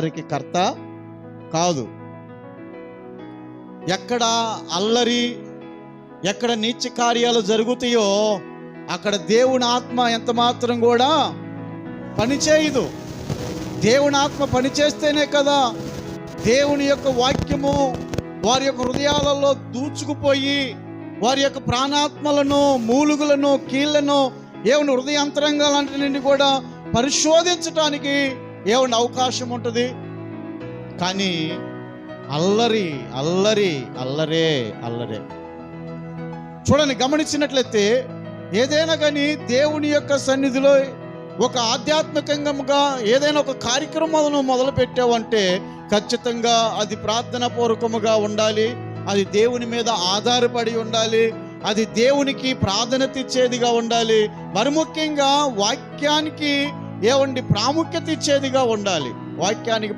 వారికి కర్త కాదు. ఎక్కడ అల్లరి ఎక్కడ నీచ కార్యాలు జరుగుతాయో అక్కడ దేవుని ఆత్మ ఎంత మాత్రం కూడా పనిచేయదు దేవుని ఆత్మ పనిచేస్తేనే కదా దేవుని యొక్క వాక్యము వారి యొక్క హృదయాలలో దూచుకుపోయి వారి యొక్క ప్రాణాత్మలను మూలుగులను కీళ్ళను ఏమైనా హృదయాంతరంగాలన్నింటినీ కూడా పరిశోధించటానికి ఏమైనా అవకాశం ఉంటుంది. కానీ అల్లరి అల్లరి అల్లరే అల్లరే. చూడండి గమనించినట్లయితే ఏదైనా కానీ దేవుని యొక్క సన్నిధిలో ఒక ఆధ్యాత్మికంగా ఏదైనా ఒక కార్యక్రమాలను మొదలు పెట్టావంటే ఖచ్చితంగా అది ప్రార్థన పూర్వకముగా ఉండాలి. అది దేవుని మీద ఆధారపడి ఉండాలి. అది దేవునికి ప్రాధాన్యత ఇచ్చేదిగా ఉండాలి. మరి ముఖ్యంగా వాక్యానికి ఏవండి ప్రాముఖ్యత ఇచ్చేదిగా ఉండాలి. వాక్యానికి